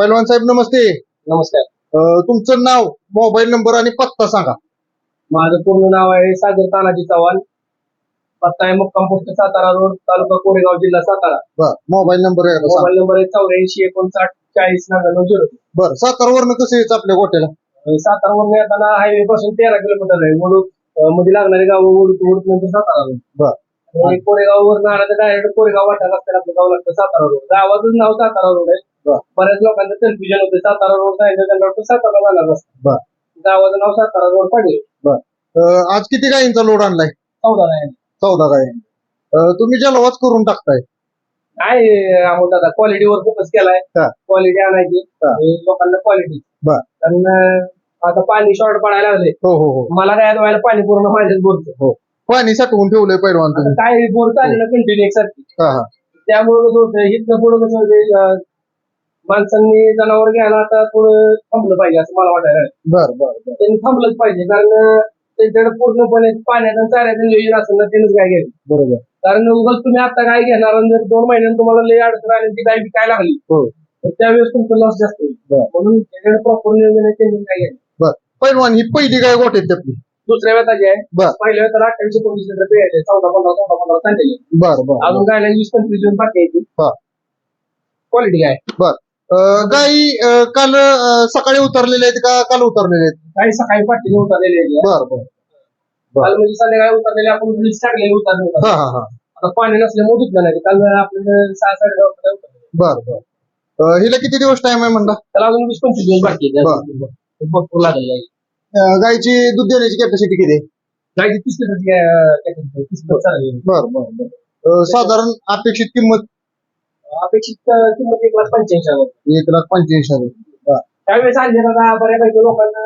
पैलवान साहेब नमस्ते. नमस्कार. अं, तुमचं नाव मोबाईल नंबर आणि पत्ता सांगा. माझं पूर्ण नाव आहे सागर तानाजी चव्हाण. पत्ता आहे मुक्काम पोस्ट सातारा रोड तालुका कोरेगाव जिल्हा सातारा. बर मोबाईल नंबर एकदा सांगा. मोबाईल नंबर आहे चौऱ्याऐंशी एकोणसाठ चाळीस नव्याण्णव झिरो. बर सातारवरनं कसं यायचं आपल्या गोट्याला सातारावरून येताना हायवे पासून तेरा किलोमीटर आहे. वडूक अं, मध्ये लागणारी गाव वडूक वडूक नंतर सातारा रोड. बर. आणि कोरेगाव वरून आला तर डायरेक्ट कोरेगाव वाटा रस्त्याला आपलं गाव लागतं सातारा रोड. गावाचं नाव सातारा रोड आहे. बऱ्याच लोकांचं कन्फ्युजन होतं. सातारा रोड सांगितलं त्यांना वाटतं सातारा जाणार रस्ता गावाचं नाव सातारा रोड पाडले. आज किती गायींचा लोड आणलाय? चौदा नाही चौदा गायी. तुम्ही जलवाच करून टाकताय. काय अमोल दादा. क्वालिटीवर फोकस केलाय. क्वालिटी आणायची. आणि लोकांना क्वालिटी कारण आता पाणी शॉर्ट पडायला लागले हो हो हो. मला काय व्हायला पाणी पूर्ण माझ्याच हो. पाणी साठवून ठेवलंय पैलवान आता तुम्ही. काय बोर चालले ना कंटिन्यू एकसारखी हा हा. त्यामुळे कसं होतं इथनं पुढं कसं होतं अं, माणसांनी जनावर घ्यायला आता थोडं थांबलं पाहिजे असं मला वाटायला लागलं. बर बर बर. त्यांनी थांबलंच पाहिजे कारण अं, त्यांच्याकडे पूर्णपणे पाण्याचं आणि चाऱ्याचं नियोजन असेल ना त्यांनीच काय घ्यायचं बरोबर. कारण उगाच तुम्ही आता काय घेणार आणि जर दोन महिन्यांनी तुम्हाला लई अडचण आली आणि ती काय विकायला लागली हो. तर त्यावेळेस तुमचं लॉस जास्त होईल. बर. म्हणून त्याच्याकडे प्रॉपर नियोजन आहे त्यांनी काय घ्यायचं बर. पैलवान ही पहिली गाय गोट्यात आपली दुसऱ्या वेळाची आहे. बर. पहिल्या वेळेला अठ्ठावीस एकोणतीस लिटर पिळायचे चौदा पंधरा चौदा पंधरा सांगितले बर बर अजून काय नाही वीस पंचवीस दिवस बाकी यायची क्वालिटी काय? बर. अं, अं, काल अं, सकाळी उतरलेल्या आहेत का काल उतरलेल्या आहेत? काही सकाळी पाठीने उतरलेले आहे. बर बर. बर. काल म्हणजे संध्याकाळी उतरलेले आपण वीस टाकलेले उतरले हा होते. हा हा आता पाणी नसल्यामुळे दुखलं नाही. काल आपल्याला सहा साडे दहा वाजता उतरले. बर बर. अं, हिला किती दिवस टाइम आहे म्हणला? त्याला अजून वीस पंचवीस दिवस बाकी बर. आहे भरपूर लागलेलं आहे अं, गायची दूध देण्याची कॅपॅसिटी किती गायची तीस लिटरची अं, तीस लिटर चालली बर बर बर. अं, साधारण अपेक्षित किंमत? अपेक्षित किंमत एक लाख पंच्याऐंशी हजार. एक लाख पंच्याऐंशी हजार. त्यावेळेस आणले ना बऱ्यापैकी लोकांना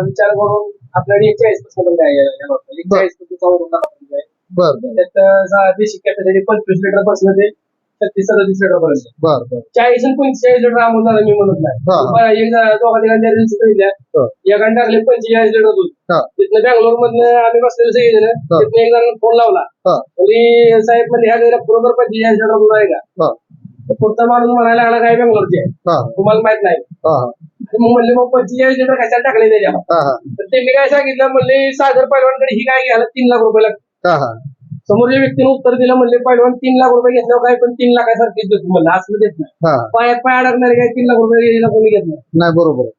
विचार करून आपल्याला एक चाळीस काय आहे चाळीस आहे. बर त्यात देशी कॅपॅसिटी पंचवीस लिटरपासून ते. छत्तीस सदतीस लिटर पर्यंत बर बर. चाळीस आणि पंचेचाळीस लिटर अमोल झालं मी म्हणत नाही. हा. बरं, एक जण दोघा तिघांच्या रील्स पहिल्या हा. एकाने टाकले पंचेचाळीस लिटर दूध. हा. तिथनं बँगलोर मधनं आम्ही बसलेले सगळेजण. हा. तिथनं एक जण फोन लावला. हा. म्हणजे साहेब म्हणजे ह्या घरात बरोबर पंचेचाळीस लिटर दूध आहे का? हा. तर पुढचा माणूस म्हणायला लागला काय बँगलोरचे? आहे हा. तुम्हाला माहीत नाही. हा आणि मग म्हणले मग पंचेचाळीस लिटर कशाला टाकले त्याच्या हा हा. तर त्यांनी काय सांगितलं म्हणले सागर पैलवानकडे ही काय घ्यायला तीन लाख रुपये लागतात हा हा. समोरच्या व्यक्तीने उत्तर दिलं म्हणले पैलवान तीन लाख रुपये घेतल्यावर काय पण तीन लाखासारखेच देतो म्हणलं असलं देत नाही. हा. पायात पाय अडकणारे काय? तीन लाख रुपये घ्यायला कोणी घेत नाही. नाही बरोबर. आहे.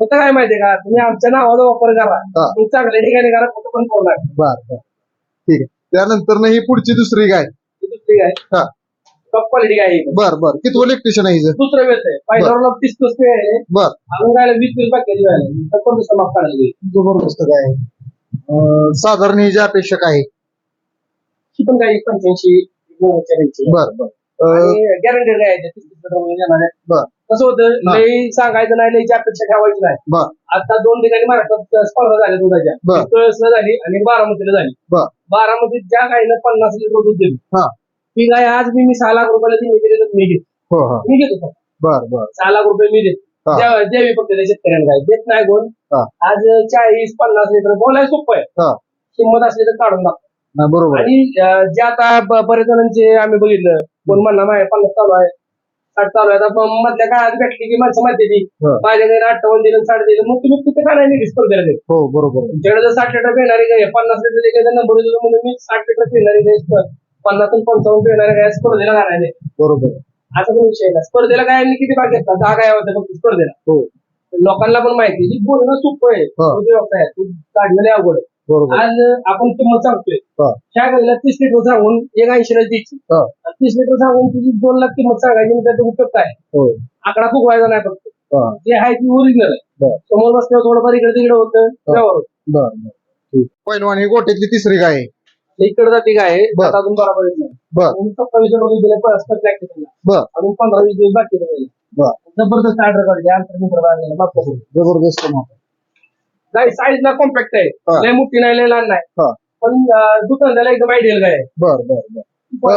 फक्त काय माहितीये का? तुम्ही आमच्या नावाचा वापर करा. हा. तुम्ही चांगल्या ठिकाणी करा फक्त पण लागेल बर बर. ठीक आहे. त्यानंतर ना ही पुढची दुसरी गाय. दुसरी काय हा. टॉप क्वालिटी काय आहे बर बर. किती इलेक्ट्रिशियन आहे हिचं? दुसरं वेळ आहे. पहिल्यावर तीस पे आहे. बर. अजून काय वीस वीस बाकी तर काढायला लागेल. जबरदस्त गाय आहे. अं, साधारण ही जी अपेक्षा काय आहे? ही पण काही पंच्याऐंशी नव्वदच्या range ची आहे. बर बर. अं, आणि गॅरंटेड काय आहे ते, तीस तीस लिटरमध्ये येणार आहे. बर. कसं होतं हा. लई सांगायचं नाही लईची अपेक्षा ठेवायची नाही. बर. आता दोन ठिकाणी महाराष्ट्रात स्पर्धा झाल्या दुधाच्या बर. कळसला झाली आणि बारामतीला झाली. बर. बारामतीत ज्या गायीनं पन्नास लिटर दूध दिलं हा. ती गाय आज मी मी सहा लाख रुपयाला ती विकली तर मी घेतो हो हो. मी घेतो फक्त. बर बर. सहा लाख रुपये मी देतो. हा. द्या- द्यावी फक्त त्या शेतकऱ्यांना काय देत नाही कोण हा. आज चाळीस पन्नास लिटर बोलाय सोपं आहे. किंमत असली तर काढून टाकतो बरोबर आहे. आणि अं, जे आता ब- बरेच जणांचे आम्ही बघितलं कोण म्हणणार माझ्या पन्नास चालू आहे साठ चालू आहे आता मधल्या काळात भेटली की माणसं माहिती ती हा. माझ्या घरी अठ्ठावन्न दिलं साठ दिलं मग तुम्ही तिथे काय नाही स्पर्धेला हो बरोबर आहे. तुमच्याकडे जर साठ लिटर पिणारी आहे, पन्नास लिटर काही नंबर दिलं म्हणून मी साठ लिटर पिणारी गाय स्प- पन्नास आणि पंचावन्न पिणारी गाय स्पर्धेला घालायला बरोबर आहे. असा पण विषय नाही स्पर्धेला गायांनी किती भाग घेतला दहा गाय होत्या फक्त स्पर्धेला हो लोकांना पण माहिती आहे, की बोलणं सोपं आहे हा. व्यवसाय आहे. दूध काढलेलं आहे अवघड आहे. बरोबर. आज आपण किंमत सांगतोय. हा. ह्या गाईला तीस लिटर सांगून एक ऐंशी ला द्यायची. हा. तीस लिटर सांगून तुझी दोन लाख किंमत सांगायची म्हणजे त्याचा उपयोग काय? हो. आकडा फुगवायचा नाही फक्त. हा. जे आहे ती ओरिजिनल आहे. बर. समोर बसल्यावर थोडंफार इकडे तिकडे होतं त्यावर होतं. बर बर. ठीक. पहिलवान ही गोट्यातली तिसरी गाय आहे. इकडे जाते काय आहे, बर. आता अजून बरोबर येत नाही. बर. म्हणून सत्तावीस रुपये दिले परस्पर टॅक्स त्यांना बर. अजून पंधरा वीस दिवस बाकी राहिले. बर. जबरदस्त ऑर्डर काढली आंतर मित्र बाप जबरदस्त माप आहे. गाय साईज ला कॉम्पॅक्ट आहे. लय मोठी नाही लय लहान नाही. पण अं, दुकानदाराला एकदम आयडियल गाय आहे. बर बर बर. बर.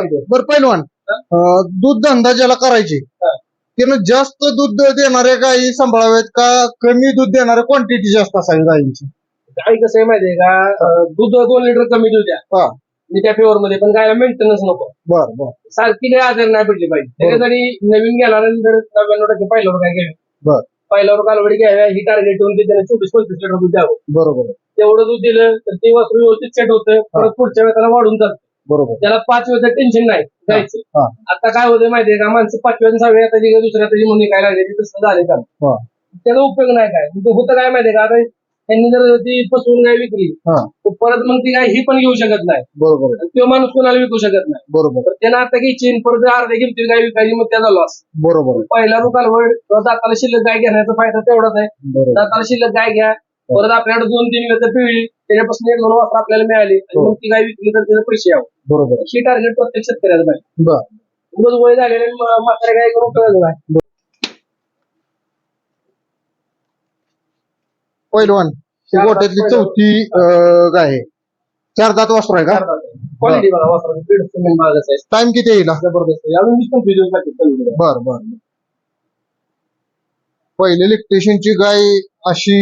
अं, दूध धंदा ज्याला करायची हा. त्यानं जास्त दूध देणाऱ्या गायी सांभाळाव्यात का कमी दूध देणाऱ्या क्वांटिटी जास्त असावी गायींची? गाय कसं आहे माहितीये का? अं, दूध दोन लिटर कमी देऊ द्या. मी त्या फेवर मध्ये पण गायला मेंटेनन्स नको. बर बर. सारखी काही आजार नाही पडली पाहिजे. त्याच्यासाठी नवीन गेल्यानंतर नव्याण्णव टक्के पहिल्यावर काय बर. पहिल्यावर कालवडी घ्याव्या ही टार्गेट ठेवून ते त्याला चोवीस पंचवीस लिटर दूध द्यावं. बरोबर. तेवढं दूध दिलं तर ते वासरू व्यवस्थित सेट होतं परत पुढच्या वेळेला त्याला वाढून जातं. बरोबर त्याला पाच वेळेचं टेन्शन नाही जायचं. आता काय होतं माहितीये का? माणसं पाचव्या सहाव्या का दुसऱ्या त्याची म्हणून काय लागले तसं झाले का त्याचा उपयोग नाही काय? होतं काय माहितीये का? आता त्यांनी जर ती फसवून गाय विकली हा. तर परत मग ती गाय ही पण घेऊ शकत नाही. बरोबर आहे. तो माणूस कोणाला विकू शकत नाही. बरोबर. तर त्यानं आता घ्यायची आणि परत अर्ध्या किमतीत गाय विकायची मग त्याचा लॉस बरोबर आहे. पहिला रुकालवड दाताला शिल्लक गाय घेण्याचा फायदा तेवढाच आहे. बरोबर. दाताला शिल्लक गाय घ्या परत आपल्याकडे दोन तीन वेळ पिळली त्याच्यापासून एक दोन वाजता आपल्याला मिळाली आणि मग ती गाय विकली तर त्याचे पैसे यावं. बरोबर. आहे. ही टार्गेट प्रत्येक शेतकऱ्याला पाहिजे. बर. उगाच वय झालेले म्हातारे गाय करून उपयोग नाही. पहिलवान ही गोट्यातली चौथी अं, गाय आहे. चार दात वासरू आहे का? क्वालिटी बघा वासराची स्पीड सिमेंट भागाचं आहे टाइम किती येईल जबरदस्त. आहे. अजून वीस पंचवीस दिवस लागतील करायला. बर बर. पहिले इलेक्ट्रिशियनची गाय अशी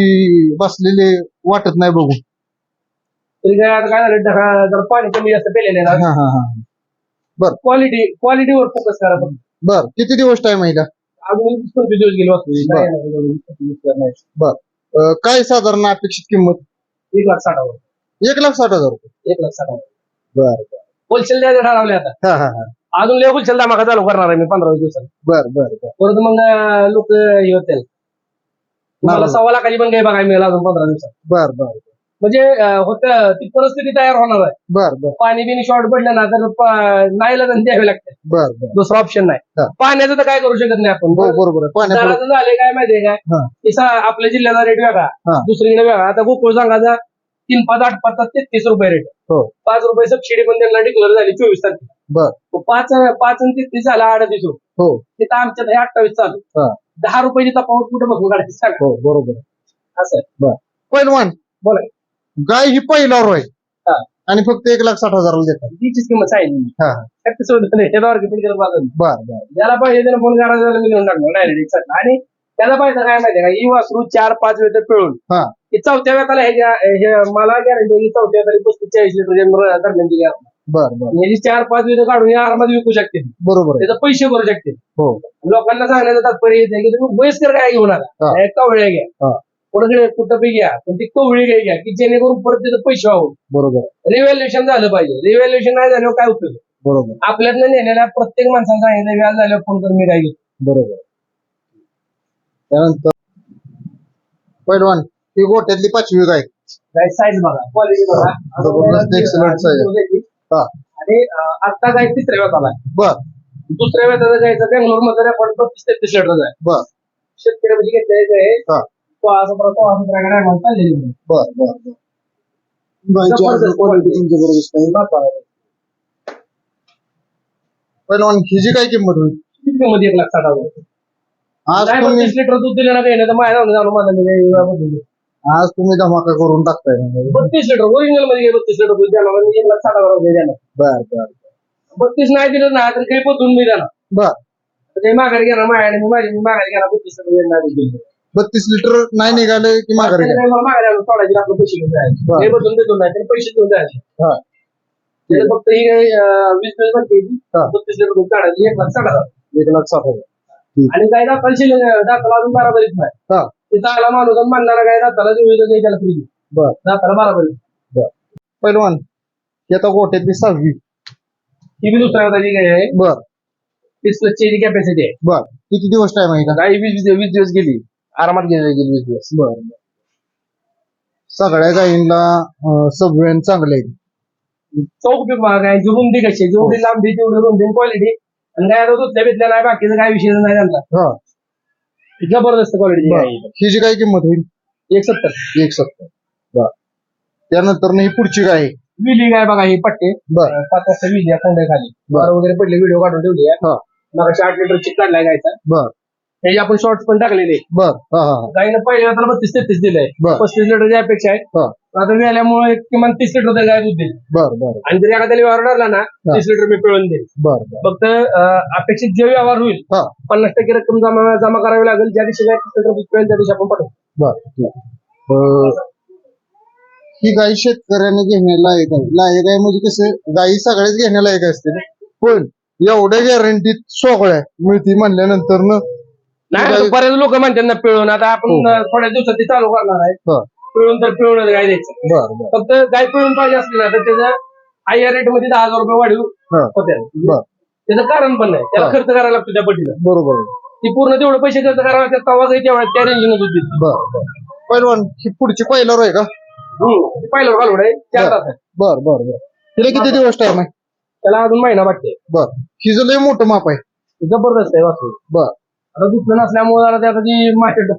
बसलेली वाटत नाही बघू. तरी काय आता काय झालं? ढगा- जरा पाणी कमी जास्त पेलेलं आहे हा हा हा. क्वालिटी क्वालिटीवर फोकस करा फक्त. बर. किती दिवस टाइम आहे का अजून वीस पंचवीस दिवस गेले वासरू बरं. नाही, नाही, नाही, वीस पंचवीस दिवस नाही. बर. अं, काय साधारण अपेक्षित किंमत? एक लाख साठ हजार. एक लाख साठ हजार रुपये. एक लाख साठ हजार. बर होलसेल द्यायचं ठरवले आता. हा हा हा. अजून लय होलसेल दामाका चालू करणार आहे मी पंधरा वीस दिवसात. बर बर बर. परत मग लोक हे होतील. तुम्हाला बरोबर. सव्वा लाखाची पण काही बघायला मिळेल अजून पंधरा दिवसात. बर बर. म्हणजे होत ती परिस्थिती तयार होणार आहे. बर बर. पाणी बिनी शॉर्ट पडलं ना तर नाहीला द्यावे लागते. बर बर. दुसरा ऑप्शन नाही. पाण्याचं तर काय करू शकत नाही आपण. हो बरोबर झालंय काय माहितीये काय? आपल्या जिल्ह्याचा रेट वेगळा. दुसरीकडे वेगळा. आता गोकुळ सांगायचा तीन पाच आठ पाच तेहतीस रुपये रेट हो. पाच रुपये सबसिडी पण त्यांना डिक्लेअर झाली चोवीस तारखेला. पाच पाच आणि तेहतीस झाला अडतीस रुपये. हो. तिथं आमच्यात हे अठ्ठावीस चालू. हा. दहा रुपयाची तफावत कुठे बघून काढायची सांग. हो बरोबर. असं पहिलवान बोला. गाय ही पहिल्यावर आहे. हा. आणि फक्त एक लाख साठ हजाराला देतात. तिचीच किंमत सांगितली हा. शक्ती सोडत नाही त्याच्यावर किती करत बघा बर बर. ज्याला पाहिजे त्याला फोन त्याला मी देऊन टाकणार. डायरेक्ट एक आणि त्याला पाहिजे काय माहितीये का? ही वासरू चार पाच वेळ पिळून. हा. चौथ्या वेळाला हे मला गॅरंटी की चौथ्या वेळेला पस्तीस चाळीस लिटर दरम्यानची गॅरंटी बर बर. ह्याची चार पाच वेळ काढून हे आरामात विकू शकते. बरोबर आहे. त्याचे पैसे भरू शकते. हो. लोकांना सांगण्याचं तात्पर्य येते की तुम्ही वयस्कर काय घेऊ नका हा. हे कवळे घ्या. हा. कुठे कुठं घ्या पण ती कवळी गाय घ्या की जेणेकरून परत त्याचे पैसे व्हावं बरोबर. आहे. रिव्हॅल्युएशन झालं पाहिजे. रिव्हॅल्युएशन नाही झाल्यावर काय उपयोग? बरोबर. आहे. आपल्यातनं नेलेल्या प्रत्येक माणसाला सांगितलं व्याज झाल्यावर फोन करून मी काय घेतो. बरोबर. आहे. त्यानंतर पहिलवान ही गोट्यातली पाचवी गाय. काय साईज बघा. क्वालिटी बघा. जबरदस्त excellent size. आहे. हा. आणि आता काय तिसऱ्या वेळात आलाय बर. दुसऱ्या वेळात जायचं बेंगलोरमध्ये रेकॉर्ड बत्तीस तेहतीस लिटर आहे. बर. शेतकरी म्हणजे घेतले हा. सोळा चाललेली. बर बर बर अजून quality पण हिची काय किंमत होईल मध्ये एक लाख साठ हजार आज काय तुम्ही बत्तीस लिटर दूध दिलं ना काही नाही तर माझ्या जाऊन माझा मी काही देतो. आज तुम्ही धमाका करून टाकताय म्हणजे. बत्तीस लिटर ओरिजिनलमध्ये बत्तीस लिटर दूध द्यायला म्हणजे एक लाख साठ हजार रुपये द्यायला बर बर बत्तीस नाही दिलं ना तर काही बदलून मी द्याला बर ते माघारी घेणार माझ्याने मी माझी मी माघारी घेणार बत्तीस लिटर दिलं. बत्तीस लिटर नाही निघाले की माघारी सोडायचे आपले पैसे घेऊन जायचे. हे. बदलून देतो नाही पैसे घेऊन जायचे. हा. त्याला फक्त ही काही, अं, वीस दिवस. हा. बत्तीस लिटर दूध काढायचे. एक लाख साठ हजार. एक लाख साठ हजार. आणि काय दाखल शिल्लक दाखला अजून बराबरीच नाही. हा. तिथं आला माणूस आणि म्हणणारा काय दाताला जोडी तर काही त्याला फ्री बर. दाताला बराबरी बर. पहिलवान ही आता गोट्यातली सहावी. ही बी दुसऱ्या त्याची काय आहे. बर. तीस लक्षची कॅपॅसिटी आहे. बर. किती दिवस टाइम आहे का गाई वीस वीस वीस दिवस गेली. आरामात गेली गेली वीस दिवस बर. सगळ्या गायींना सबवेन चांगले. आहेत चौक उपयोग बघा गायची रुंदी कशी आहे? जेवढी लांबी तेवढी रुंदी क्वालिटी आणि काय आता दुसऱ्या बितल्या नाही बाकीचं काय विषय नाही त्यांचा. हा. जबरदस्त क्वालिटी बर. हिची काय किंमत होईल? एक सत्तर एक सत्तर बर. त्यानंतर ही पुढची गाय. आहे. विली काय बघा ही पट्टे. बर. पाच वाजता विली आहे खंड खाली बर वगैरे पडले व्हिडिओ काढून ठेवली आहे. हा. मग आठ लिटर चिक काढलाय गायचा. बर. त्याची आपण शॉर्ट्स पण टाकलेले. बर हा हा हा. गायनं पहिल्या बत्तीस तेहतीस दिलंय. बर. पस्तीस लिटरची अपेक्षा आहे. हा. आता मिळाल्यामुळे किमान तीस लिटर तरी गाय दूध देईल बर बर. आणि जरी एखाद्या व्यवहार ठरला ना तीस लिटर मी पिळून देईल बर बर. फक्त अं, अपेक्षित जे व्यवहार होईल हा. पन्नास टक्के रक्कम जमा जमा करावी लागेल. ज्या दिवशी गाय तीस लिटर दूध पिळेल त्या दिवशी आपण पाठवू. बर ठीक. अं, ही गाई शेतकऱ्याने घेण्या लायक आहे. लायक आहे म्हणजे कसं गाई सगळ्याच घेण्या लायक असते ना. पण एवढ्या गॅरंटीत सोगळ्या मिळती म्हणल्यानंतर न नाही आता बरेच लोक म्हणतात ना पिळून. आता आपण हो. अं, थोड्या दिवसात ते चालू करणार आहे. हा. पिळून तर पिळूनच गाय द्यायचं. बर बर. फक्त गाय पिळून पाहिजे असली ना तर त्याचं हायर रेटमध्ये दहा हजार रुपये वाढीव हा. होत्या. बर. त्याचं कारण पण नाही. त्याला हा. खर्च करायला लागतो त्या पटीला बरोबर. ती पूर्ण तेवढे पैसे खर्च करावं लागतात तेव्हा काही तेवढ्या त्या रेंजने होती बर बर. पहिलवान ही पुढची पहिल्यावर आहे का? पाहिलं घालवड आहे. चार तास आहे. बर बर बर. तिला किती दिवस टाइम आहे? त्याला अजून महिना बाकी आहे. बर. हिचं लय मोठं माप आहे. जबरदस्त आहे वास्तू बर. आता दुसरं नसल्यामुळे जरा त्याचा ती मार्केट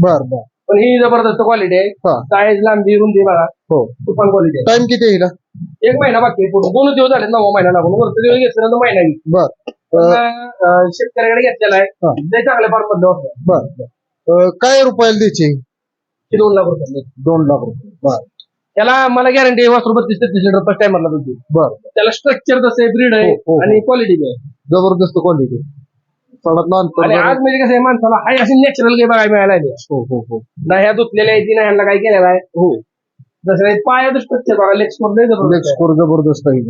बर बर. पण ही जबरदस्त क्वालिटी आहे. हा. साईज लांबी रुंदी बघा. हो. तुफान क्वालिटी आहे. टाइम किती आहे हिला? एक महिना बाकी आहे पूर्ण. दोन दिवस झाले नववा महिना लागून. वरचा दिवस घेतल्यानंतर महिना घेईल बर. पण, अं, शेतकऱ्याकडे घेतलेला आहे. ते चांगल्या फार्ममध्ये होतं. बर बर. अं, काय रुपयाला द्यायची? ते दोन लाख रुपये दोन लाख रुपये. बर. त्याला मला गॅरंटी वासरू बत्तीस तेहतीस लिटर फर्स्ट टाइमरला तुमची बर. त्याला स्ट्रक्चर तसं ब्रीड आहे हो, हो, हो. आणि क्वालिटी आहे. जबरदस्त क्वालिटी सडातलं अंतर आणि जरा- आज म्हणजे कसं आहे माणसाला हाय अशी नॅचरल काही बघायला मिळायला. हो हो हो. ना ह्या धुतलेल्या आहे ती ना ह्यांना काय केलेलं आहे. हो. जसं काही पायाचं स्ट्रक्चर बघा लेग स्कोर जबरदस्त लेग आहे. स्कोर जबरदस्त आहे.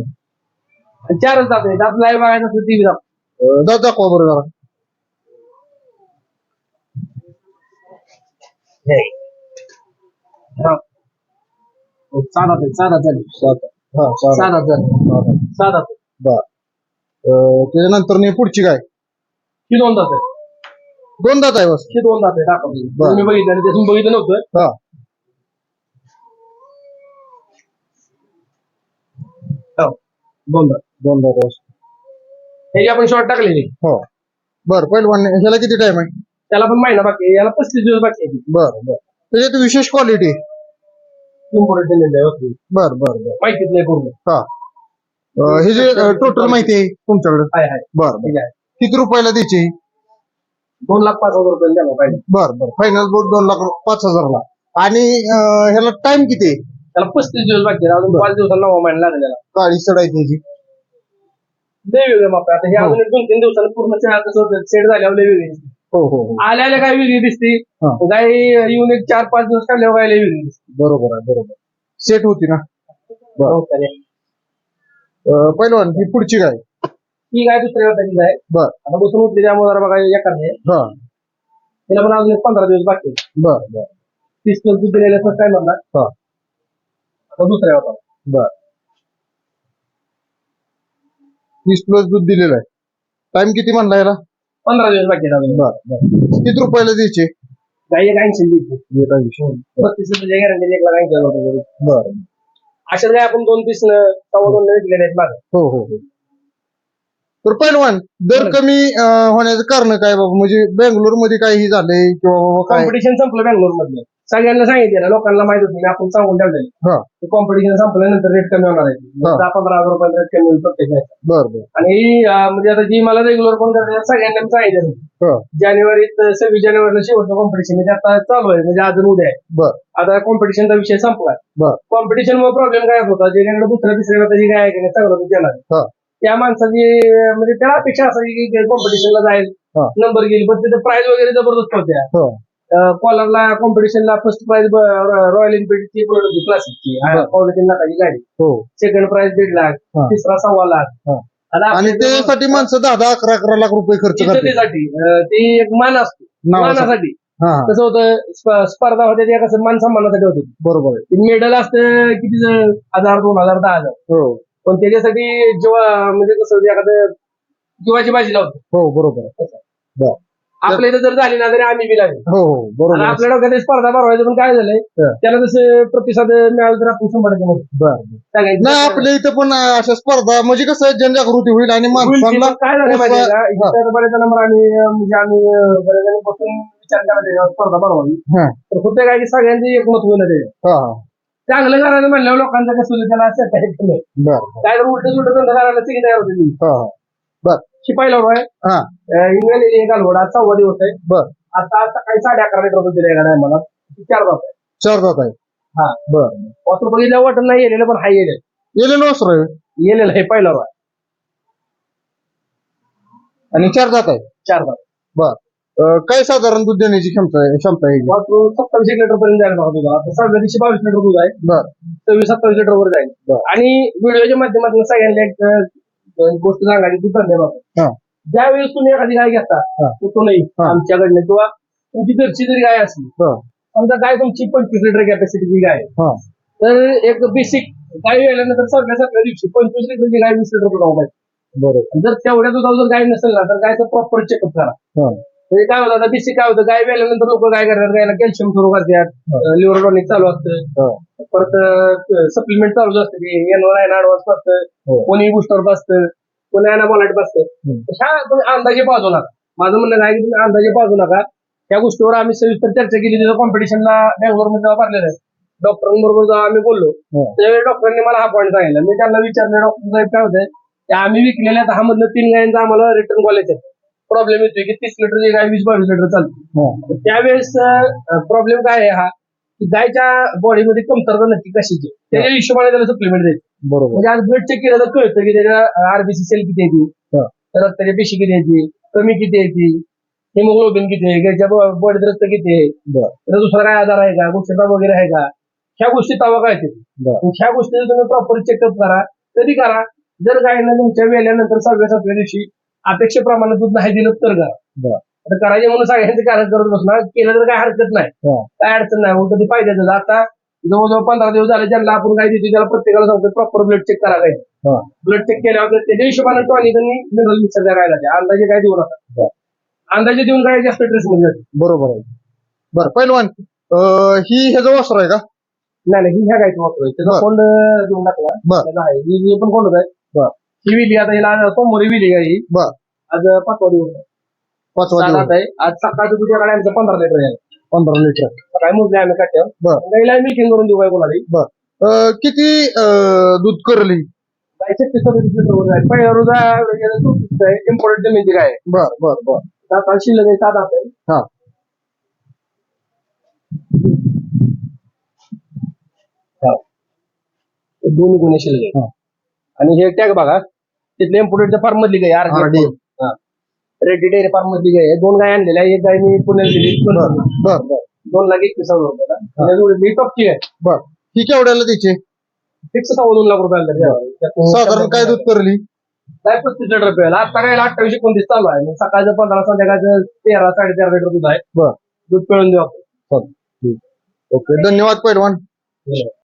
आणि चारच जात आहे त्यात लाईव्ह बघायचं असलं बी जात अं, दा दाखवा बरं जरा. हा. साधा साधा. चालेल सात हा सात साधा. चालेल साधा. बर. अं, त्याच्यानंतर नाही पुढची काय? ही दोन दात आहे दोन दात आहे बस. ही दोन दात आहे दाखवली बरं. मी बघितलं आणि त्यातून बघितलं नव्हतं. हा. हो, दोन दात. दोन दात बस. हे आपण शॉर्ट टाकलेली हो. बर पहिलवान ह्याला किती टाइम आहे? त्याला पण महिना बाकी आहे याला पस्तीस दिवस बाकी आहे. बर बर. त्याच्यात विशेष क्वालिटी इम्पोर्टेंट दिलेलं आहे वस्तू. बर बर बर. माहितीच नाही पूर्ण. हा. अं, हे जे टोटल माहिती आहे तुमच्याकडे? हाय हाय बर बर. ठीक आहे. किती रुपयाला द्यायची दोन लाख पाच हजार रुपये द्यायला पाहिजे बर बर फायनल बोट दोन लाख रु- पाच हजारला आणि अं, ह्याला टाइम किती आहे त्याला पस्तीस दिवस बाकी अजून पाच दिवसांना नवा महिना लागलेला गाडी चढायची ह्याची. वेगवेगळे माप आहे. आता हे हो. अजून एक दोन तीन दिवसांनी पूर्ण चहा कसं होतं सेट झाल्यावर लय वेगळी दिसते. हो हो हो आल्या आल्या काय वेगळी दिसते हा. गाय येऊन एक चार पाच दिवस काढल्यावर काय लय वेगळी दिसते बरोबर आहे बरोबर सेट होती ना. हो, चालेल. अं, पहिलवान ही पुढची काय ही गाय दुसऱ्या वर्षाची आहे. बर. आता बसून उठली त्यामुळे जरा बघा हा तिला पण अजून एक पंधरा दिवस बाकी आहे. बर. बर तीस दिवस दूध दिलेलं फर्स्ट टाइम म्हणला हा आता दुसऱ्या होता बर. तीस प्लस दूध दिलेलं आहे. टाइम किती म्हणला याला? पंधरा दिवस बाकी आहे अजून. बर बर. किती रुपयाला द्यायचे? गाय एक ऐंशी द्यायची हे काय. बत्तीस रुपये गॅरंटी एक लाख ऐंशी हजार बर. अशा गाय आपण दोन पीस सव्वा दोन विकलेले आहेत माझं हो हो हो. तर पहिलवान दर कमी अं, होण्याचं कारण काय बाबा? म्हणजे बेंगलोरमध्ये काही झालंय किंवा बाबा काय? कॉम्पिटिशन संपलं बँगलोर मधलं सगळ्यांना सांगितलं लोकांना माहीत होती आपण सांगून ठेवलेलं हा. कॉम्पिटिशन संपल्यानंतर रेट कमी होणार आहे. हा. दहा पंधरा हजार रुपये रेट कमी होईल प्रत्येक match. बर बर. आणि अं, म्हणजे आता जी मला रेग्युलर कोण करते सगळ्यांना मी सांगितलं. हा. जानेवारीत सव्वीस जानेवारीला शेवटचं कॉम्पिटिशन आहे. आता चालू आहे म्हणजे अजून उद्या आहे. बर. आता कॉम्पिटिशनचा विषय संपलाय बर. कॉम्पिटिशन मुळे प्रॉब्लेम काय होता? ज्याच्याकडे दुसऱ्या तिसऱ्या त्याची काय आहे की नाही चांगलं दूध देणार हा. त्या माणसाची म्हणजे त्याला अपेक्षा असायची की कॉम्पिटिशनला जाईल हा. नंबर गेली पण तिथे प्राइस वगैरे जबरदस्त होत्या हो. कॉलरला कॉम्पिटिशनला फर्स्ट प्राइज रॉयल एनफिल्डची क्लासिकची पावणे तीन लाखाची गाडी. हो. सेकंड प्राइज दीड लाख. हा. तिसरा सव्वा लाख. हा. आता आणि आपल्या त्यासाठी माणसं दहा दहा अकरा अकरा लाख रुपये खर्च करतात इज्जतीसाठी अं, ती एक मान असतो. नावासाठी. मानासाठी. हा. हा कसं होतं स्प- स्पर्धा होते त्या कसं मान सन्मानासाठी होते. बरोबर आहे. मेडल असतं किती हजार दोन हजार दहा हजार. हो. पण त्याच्यासाठी जेव्हा म्हणजे कसं होतं, एखादं जीवाची बाजी लावतो हो बरोबर आहे बर आपल्या इथं जर झाली ना तरी आम्ही बी लागेल हो हो बरोबर आहे. आपल्या डोक्यात स्पर्धा भरवायचं पण काय झालंय हा. त्याला जसं प्रतिसाद मिळाला तर आपण शंभर टक्के. बर. सगळ्यांची आपल्या इथं पण अशा स्पर्धा म्हणजे कसं जनजागृती होईल आणि होईल की माणसांना मग काय झालं का हा. इतर बऱ्याच नंबर आम्ही अं, म्हणजे आम्ही अं, बऱ्याच जणी बसून विचार करायचा स्पर्धा हा तर होते काय की सगळ्यांचे एकमत होईल ते हा हा. चांगलं करायचं म्हणल्यावर लोकांचं कसं होतं त्याला असं नाही. बर काय तर उलट उलट धंदा करायला सगळी तयार होते ती. हा हा. बर. शिपाईला हा. इंग्लंड एक घालवड. आज सव्वा दिवस आहे. बर. आता सकाळी साडे अकरा लिटर दूध दिले एका मला? चार बाप आहे चार जात आहे हा. बर. वासरू बघितलं वाटत नाही येलेलं पण हाय येलेलं. येले नसर येलेलं आहे पहिला आणि चार जात आहे चार बाप. बर. अं, काय साधारण दूध देण्याची क्षमता आहे क्षमता आहे वासरू सत्तावीस एक लिटर पर्यंत जायला होता आता सहाव्या दिवशी बावीस लिटर दूध आहे बर सव्वीस सत्तावीस लिटर वर जाईल बरं. आणि व्हिडिओच्या माध्यमातून सगळ्यांना एक अं, गोष्ट सांगायची ती धन्यवाद हा. ज्यावेळेस तुम्ही एखादी गाय घेता हा. कुठूनही हा. आमच्याकडनं किंवा तुमची घरची जरी गाय असली हा. समजा गाय तुमची पंचवीस लिटर कॅपॅसिटीची गाय आहे. हा तर एक बेसिक गाय वेळेनंतर सगळ्या सगळ्या दिवशी पंचवीस लिटरची गाय वीस लिटर दुधावं पाहिजे बरोबर जर तेवढ्या दुधावर जर गाय नसेल ना तर गायचं प्रॉपर चेकअप करा हा म्हणजे काय होतं आता बेसिक काय होतं? गाय वेळेनंतर लोक काय करतात? गायला कॅल्शियम सुरू करतात लिव्हर टॉनिक चालू असतं. हा. परत सप्लिमेंट चालूच असतं. की एनवर आहे ऍडव्हान्स हो. असतं कोणी बुस्टर बसतं. कोणी अनाबॉलाईट बसतं. ह्या तुम्ही अंदाजे पाजू नका. माझं म्हणणं काय की तुम्ही अंदाजे पाजू नका. त्या गोष्टीवर आम्ही सविस्तर चर्चा केली. तिथं कॉम्पिटिशनला बँगलोरमध्ये जेव्हा भरलेलं आहे. डॉक्टरांबरोबर जेव्हा आम्ही बोललो हो. त्यावेळी डॉक्टरांनी मला हा पॉईंट सांगितला. मी त्यांना विचारलं डॉक्टर साहेब काय होतंय? की आम्ही विकलेल्या दहा मधलं तीन गायांचा आम्हाला रिटर्न कॉल येतात प्रॉब्लेम येतोय की तीस लिटरची गाय वीस बावीस लिटर चालते. हा. त्यावेळेस प्रॉब्लेम काय आहे हा? की गायच्या बॉडीमध्ये कमतरता नक्की कशाची? त्याच्या हिशोबाने त्याला सप्लिमेंट द्यायची. बरोबर. म्हणजे आज ब्लड चेक केलं तर कळतं की त्याच्या आरबीसी सेल किती हा. येते रक्ताच्या पेशी किती येते. कमी किती येते. हिमोग्लोबिन किती आहे. गायच्या बॉडीत रक्त किती आहे. त्याचा दुसरा काय आजार आहे का? गोष्टीचा वगैरे आहे का? ह्या गोष्टी तवा बर. ह्या गोष्टी तुम्ही प्रॉपर चेकअप करा. कधी करा. जर गायनं तुमच्या वेल्यानंतर सहाव्या सातव्या दिवशी अपेक्षेप्रमाणे दूध नाही दिलं तर करा आता करायचे म्हणून सगळ्यांचे कारण करत बसणार केलं तर काय हरकत नाही. हा. काय अडचण नाही. मग कधी पाहिजे आता जवळजवळ पंधरा दिवस झाले ज्यांना आपण काय देतो त्याला प्रत्येकाला सांगतो प्रॉपर ब्लड चेक करा काय. हा. ब्लड चेक केल्यावर त्याच्या हिशोबाने टॉनिक आणि मिनरल मिक्सर लागते अंदाजे काय देऊ नका. अंदाजे देऊन काय जास्त ट्रेस मध्ये जाते. बरोबर आहे. बर पहिलवान ही ह्याचं वस्त्र आहे का? नाही नाही ही ह्या गायचं वापर त्याचा बर. कोंड देऊन टाकला. त्याचा आहे. ही पण कोंड आहे. बर. ही विली आता हिला सोमवारी विली आहे ही. बर. आज पाचवा दिवस आहे. पाचवा सात दिवस. आठ आहे. आज सकाळचं तुझ्याकडे आमचं पंधरा लिटर आहे. पंधरा लिटर. सकाळी मोजले आम्ही काट्यावर बर. गाईला मिल्किंग करून देऊ काय कोणाला? बर. अं, किती अं, दूध करली? गायचे ते सदतीस लिटर वर आहे. पहिल्या रोज आहे. इम्पॉर्टंट जमीनची गाय आहे. बर बर बर. सात आठ शिल्लक आहे सात आठ आहे. हा. दोन्ही गुन्हे शिल्लक आहे. हा. आणि हे टॅग बघा. तिथले इम्पोर्टेड फार्म मधली गाय. आरडी रेड्डी डेअरी फार्म मधली गाय. आहे दोन गाय आणलेल्या आहे. एक गाय मी पुण्याला दिली. बर बर. बर दोन लाख एकवीस हजार रुपयाला आणि मी टॉपची आहे. बर. ही केवढ्याला त्याचे? फिक्स सव्वा दोन लाख रुपयाला साधारण काय दूध करली? काय पस्तीस लिटर रुपयाला आता काय अठ्ठावीस एकोणतीस चालू आहे. म्हणजे सकाळचं पंधरा संध्याकाळचं तेरा साडेतेरा लिटर दूध आहे. बर. दूध पिळून देऊ आपण. ओके. धन्यवाद पहिलवान